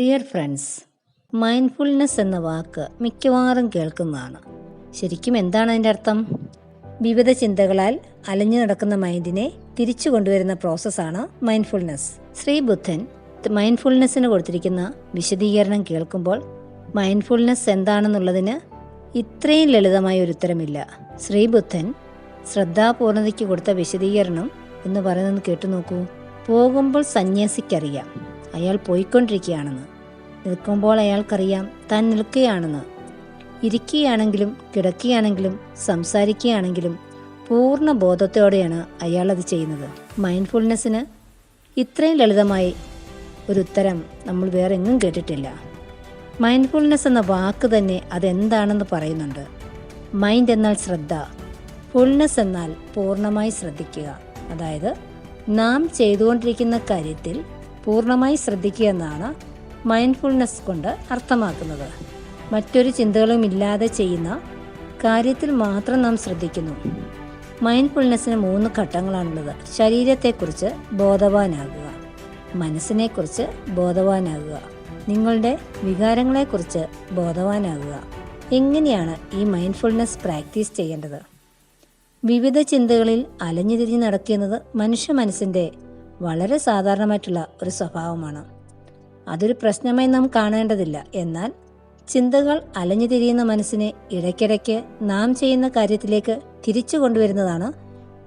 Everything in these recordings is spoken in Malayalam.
ഡിയർ ഫ്രണ്ട്സ് മൈൻഡ്ഫുൾനെസ് എന്ന വാക്ക് മിക്കവാറും കേൾക്കുന്നതാണ്. ശരിക്കും എന്താണ് അതിന്റെ അർത്ഥം? വിവിധ ചിന്തകളാൽ അലഞ്ഞു നടക്കുന്ന മൈൻഡിനെ തിരിച്ചു കൊണ്ടുവരുന്ന പ്രോസസ്സാണ് മൈൻഡ്ഫുൾനെസ് ശ്രീ ബുദ്ധൻ മൈൻഡ്ഫുൾനെസ്സിന് കൊടുത്തിരിക്കുന്ന വിശദീകരണം കേൾക്കുമ്പോൾ മൈൻഡ്ഫുൾനെസ് എന്താണെന്നുള്ളതിന് ഇത്രയും ലളിതമായ ഒരു ഉത്തരമില്ല. ശ്രീ ബുദ്ധൻ ശ്രദ്ധാപൂർണതയ്ക്ക് കൊടുത്ത വിശദീകരണം എന്ന് പറയുന്നത് കേട്ടു നോക്കൂ പോകുമ്പോൾ സന്യാസിക്കറിയാം. അയാൾ പോയിക്കൊണ്ടിരിക്കുകയാണെന്ന്. നിൽക്കുമ്പോൾ അയാൾക്കറിയാം താൻ നിൽക്കുകയാണെന്ന്. ഇരിക്കുകയാണെങ്കിലും കിടക്കുകയാണെങ്കിലും സംസാരിക്കുകയാണെങ്കിലും പൂർണ ബോധത്തോടെയാണ് അയാൾ അത് ചെയ്യുന്നത്. മൈൻഡ്ഫുൾനെസ്സിന് ഇത്രയും ലളിതമായി ഒരു ഉത്തരം നമ്മൾ വേറെ എങ്ങും കേട്ടിട്ടില്ല. മൈൻഡ്ഫുൾനെസ് എന്ന വാക്ക് തന്നെ അതെന്താണെന്ന് പറയുന്നുണ്ട്. മൈൻഡ് എന്നാൽ ശ്രദ്ധ ഫുൾനെസ് എന്നാൽ പൂർണമായി ശ്രദ്ധിക്കുക. അതായത് നാം ചെയ്തുകൊണ്ടിരിക്കുന്ന കാര്യത്തിൽ പൂർണമായി ശ്രദ്ധിക്കുക എന്നാണ് മൈൻഡ്ഫുൾനെസ് കൊണ്ട് അർത്ഥമാക്കുന്നത്. മറ്റൊരു ചിന്തകളും ഇല്ലാതെ ചെയ്യുന്ന കാര്യത്തിൽ മാത്രം നാം ശ്രദ്ധിക്കുന്നു. മൈൻഡ്ഫുൾനെസ്സിന് മൂന്ന് ഘട്ടങ്ങളാണുള്ളത്. ശരീരത്തെക്കുറിച്ച് ബോധവാനാകുക. മനസ്സിനെക്കുറിച്ച് ബോധവാനാകുക. നിങ്ങളുടെ വികാരങ്ങളെക്കുറിച്ച് ബോധവാനാകുക. എങ്ങനെയാണ് ഈ മൈൻഡ്ഫുൾനെസ് പ്രാക്ടീസ് ചെയ്യേണ്ടത്? വിവിധ ചിന്തകളിൽ അലഞ്ഞു തിരിഞ്ഞ് നടക്കുന്നത് മനുഷ്യ മനസ്സിന്റെ വളരെ സാധാരണമായിട്ടുള്ള ഒരു സ്വഭാവമാണ്. അതൊരു പ്രശ്നമായി നാം കാണേണ്ടതില്ല. എന്നാൽ ചിന്തകൾ അലഞ്ഞു തിരിയുന്ന മനസ്സിനെ ഇടയ്ക്കിടയ്ക്ക് നാം ചെയ്യുന്ന കാര്യത്തിലേക്ക് തിരിച്ചു കൊണ്ടുവരുന്നതാണ്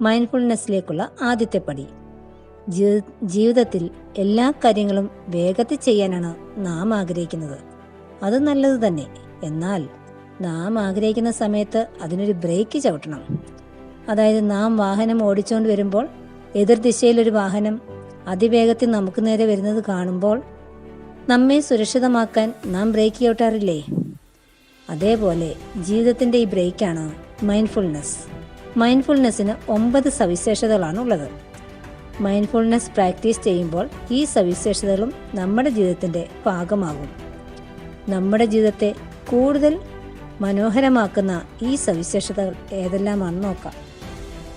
മൈൻഡ്ഫുൾനെസ്സിലേക്കുള്ള ആദ്യത്തെ പടി. ജീവിതത്തിൽ എല്ലാ കാര്യങ്ങളും വേഗത്തിൽ ചെയ്യാനാണ് നാം ആഗ്രഹിക്കുന്നത്. അത് നല്ലത് തന്നെ. എന്നാൽ നാം ആഗ്രഹിക്കുന്ന സമയത്ത് അതിനൊരു ബ്രേക്ക് ചവിട്ടണം. അതായത് നാം വാഹനം ഓടിച്ചുകൊണ്ട് വരുമ്പോൾ എതിർ ദിശയിലൊരു വാഹനം അതിവേഗത്തിൽ നമുക്ക് നേരെ വരുന്നത് കാണുമ്പോൾ നമ്മെ സുരക്ഷിതമാക്കാൻ നാം ബ്രേക്ക് ചവിട്ടാറില്ലേ അതേപോലെ ജീവിതത്തിന്റെ ഈ ബ്രേക്കാണ് മൈൻഡ്ഫുൾനെസ് മൈൻഡ്ഫുൾനെസ്സിന് ഒമ്പത് സവിശേഷതകളാണ് ഉള്ളത് മൈൻഡ്ഫുൾനെസ് പ്രാക്ടീസ് ചെയ്യുമ്പോൾ ഈ സവിശേഷതകളും നമ്മുടെ ജീവിതത്തിന്റെ ഭാഗമാകും. നമ്മുടെ ജീവിതത്തെ കൂടുതൽ മനോഹരമാക്കുന്ന ഈ സവിശേഷതകൾ ഏതെല്ലാമാണെന്ന് നോക്കാം.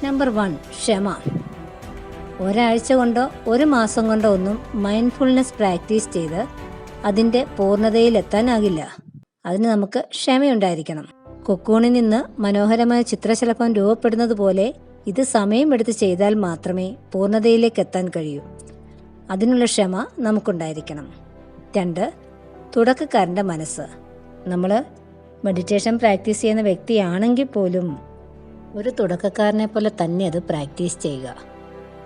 നമ്പർ വൺ ക്ഷമ. ഒരാഴ്ച കൊണ്ടോ ഒരു മാസം കൊണ്ടോ ഒന്നും മൈൻഡ്ഫുൾനെസ് പ്രാക്ടീസ് ചെയ്ത് അതിന്റെ പൂർണതയിലെത്താനാകില്ല. അതിന് നമുക്ക് ക്ഷമയുണ്ടായിരിക്കണം. കൊക്കൂണിൽ നിന്ന് മനോഹരമായ ചിത്രശലഭം രൂപപ്പെടുന്നത് പോലെ ഇത് സമയമെടുത്ത് ചെയ്താൽ മാത്രമേ പൂർണതയിലേക്ക് എത്താൻ കഴിയൂ. അതിനുള്ള ക്ഷമ നമുക്കുണ്ടായിരിക്കണം. രണ്ട് തുടക്കക്കാരന്റെ മനസ്സ്. നമ്മൾ മെഡിറ്റേഷൻ പ്രാക്ടീസ് ചെയ്യുന്ന വ്യക്തിയാണെങ്കിൽ പോലും ഒരു തുടക്കക്കാരനെ പോലെ തന്നെ അത് പ്രാക്ടീസ് ചെയ്യുക.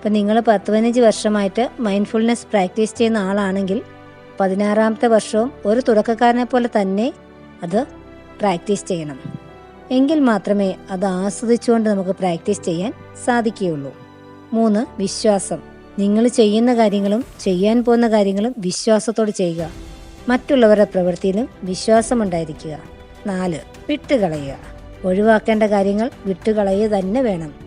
ഇപ്പം നിങ്ങൾ പത്ത് പതിനഞ്ച് വർഷമായിട്ട് മൈൻഡ്ഫുൾനെസ് പ്രാക്ടീസ് ചെയ്യുന്ന ആളാണെങ്കിൽ പതിനാറാമത്തെ വർഷവും ഒരു തുടക്കക്കാരനെ പോലെ തന്നെ അത് പ്രാക്ടീസ് ചെയ്യണം. എങ്കിൽ മാത്രമേ അത് ആസ്വദിച്ചുകൊണ്ട് നമുക്ക് പ്രാക്ടീസ് ചെയ്യാൻ സാധിക്കുകയുള്ളൂ. മൂന്ന് വിശ്വാസം. നിങ്ങൾ ചെയ്യുന്ന കാര്യങ്ങളും ചെയ്യാൻ പോകുന്ന കാര്യങ്ങളും വിശ്വാസത്തോട് ചെയ്യുക. മറ്റുള്ളവരുടെ പ്രവൃത്തിയിലും വിശ്വാസമുണ്ടായിരിക്കുക. നാല് വിട്ടുകളയുക. ഒഴിവാക്കേണ്ട കാര്യങ്ങൾ വിട്ടുകളയുക തന്നെ വേണം.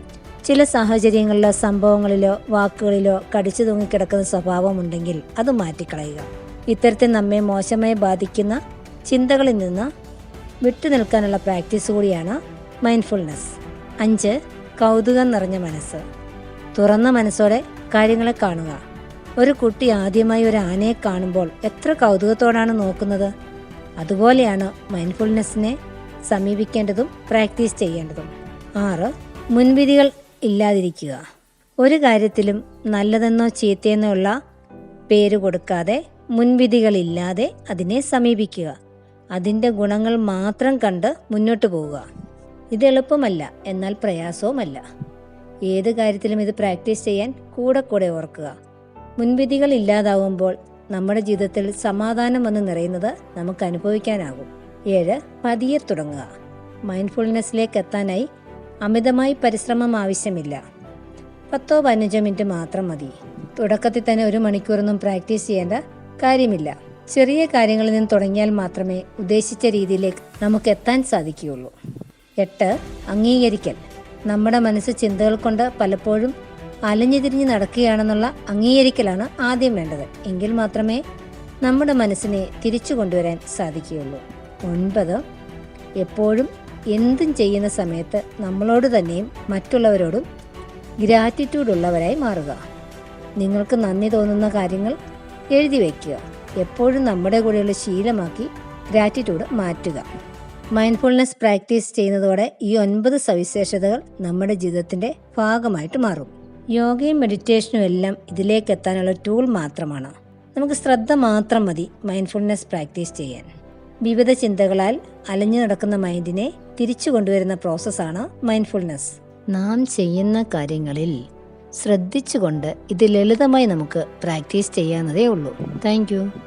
ചില സാഹചര്യങ്ങളിലോ സംഭവങ്ങളിലോ വാക്കുകളിലോ കടിച്ചു തൂങ്ങിക്കിടക്കുന്ന സ്വഭാവമുണ്ടെങ്കിൽ അത് മാറ്റിക്കളയുക. ഇത്തരത്തിൽ നമ്മെ മോശമായി ബാധിക്കുന്ന ചിന്തകളിൽ നിന്ന് വിട്ടുനിൽക്കാനുള്ള പ്രാക്ടീസ് കൂടിയാണ് മൈൻഡ്ഫുൾനെസ്. അഞ്ച് കൗതുകം നിറഞ്ഞ മനസ്സ്. തുറന്ന മനസ്സോടെ കാര്യങ്ങളെ കാണുക. ഒരു കുട്ടി ആദ്യമായി ഒരു ആനയെ കാണുമ്പോൾ എത്ര കൗതുകത്തോടാണ് നോക്കുന്നത്? അതുപോലെയാണ് മൈൻഡ്ഫുൾനെസ്സിനെ സമീപിക്കേണ്ടതും പ്രാക്ടീസ് ചെയ്യേണ്ടതും. ആറ് മുൻവിധികൾ ഇല്ലാതിരിക്കുക. ഒരു കാര്യത്തിലും നല്ലതെന്നോ ചീത്തയെന്നോ ഉള്ള പേര് കൊടുക്കാതെ മുൻവിധികളില്ലാതെ അതിനെ സമീപിക്കുക. അതിന്റെ ഗുണങ്ങൾ മാത്രം കണ്ട് മുന്നോട്ട് പോവുക. ഇത് എളുപ്പമല്ല എന്നാൽ പ്രയാസവുമല്ല. ഏത് കാര്യത്തിലും ഇത് പ്രാക്ടീസ് ചെയ്യാൻ കൂടെ കൂടെ ഓർക്കുക. മുൻവിധികൾ ഇല്ലാതാവുമ്പോൾ നമ്മുടെ ജീവിതത്തിൽ സമാധാനം വന്ന് നിറയുന്നത് നമുക്ക് അനുഭവിക്കാനാകും. ഏഴ് പതിയെ തുടങ്ങുക. മൈൻഡ്ഫുൾനെസ്സിലേക്ക് എത്താനായി അമിതമായി പരിശ്രമം ആവശ്യമില്ല. പത്തോ പതിനഞ്ചോ മിനിറ്റ് മാത്രം മതി. തുടക്കത്തിൽ തന്നെ ഒരു മണിക്കൂറൊന്നും പ്രാക്ടീസ് ചെയ്യേണ്ട കാര്യമില്ല. ചെറിയ കാര്യങ്ങളിൽ നിന്ന് തുടങ്ങിയാൽ മാത്രമേ ഉദ്ദേശിച്ച രീതിയിലേക്ക് നമുക്ക് എത്താൻ സാധിക്കുകയുള്ളൂ. എട്ട്. അംഗീകരിക്കൽ. നമ്മുടെ മനസ്സ് ചിന്തകൾ കൊണ്ട് പലപ്പോഴും അലഞ്ഞു തിരിഞ്ഞ് നടക്കുകയാണെന്നുള്ള അംഗീകരിക്കലാണ് ആദ്യം വേണ്ടത്. എങ്കിൽ മാത്രമേ നമ്മുടെ മനസ്സിനെ തിരിച്ചു കൊണ്ടുവരാൻ സാധിക്കുകയുള്ളൂ. ഒൻപത്. എപ്പോഴും എന്തും ചെയ്യുന്ന സമയത്ത് നമ്മളോട് തന്നെയും മറ്റുള്ളവരോടും ഗ്രാറ്റിറ്റ്യൂഡ് ഉള്ളവരായി മാറുക. നിങ്ങൾക്ക് നന്ദി തോന്നുന്ന കാര്യങ്ങൾ എഴുതി വയ്ക്കുക. എപ്പോഴും നമ്മുടെ കൂടെയുള്ള ശീലമാക്കി ഗ്രാറ്റിറ്റ്യൂഡ് മാറ്റുക. മൈൻഡ്ഫുൾനെസ് പ്രാക്ടീസ് ചെയ്യുന്നതോടെ ഈ ഒൻപത് സവിശേഷതകൾ നമ്മുടെ ജീവിതത്തിന്റെ ഭാഗമായിട്ട് മാറും. യോഗയും മെഡിറ്റേഷനും എല്ലാം ഇതിലേക്ക് എത്താനുള്ള ടൂൾ മാത്രമാണ്. നമുക്ക് ശ്രദ്ധ മാത്രം മതി മൈൻഡ്ഫുൾനെസ് പ്രാക്ടീസ് ചെയ്യാൻ. വിവിധ ചിന്തകളാൽ അലഞ്ഞു നടക്കുന്ന മൈൻഡിനെ തിരിച്ചു കൊണ്ടുവരുന്ന പ്രോസസ്സാണ് മൈൻഡ്ഫുൾനെസ്. നാം ചെയ്യുന്ന കാര്യങ്ങളിൽ ശ്രദ്ധിച്ചുകൊണ്ട് ഇത് ലളിതമായി നമുക്ക് പ്രാക്ടീസ് ചെയ്യാവുന്നതേ ഉള്ളൂ. താങ്ക്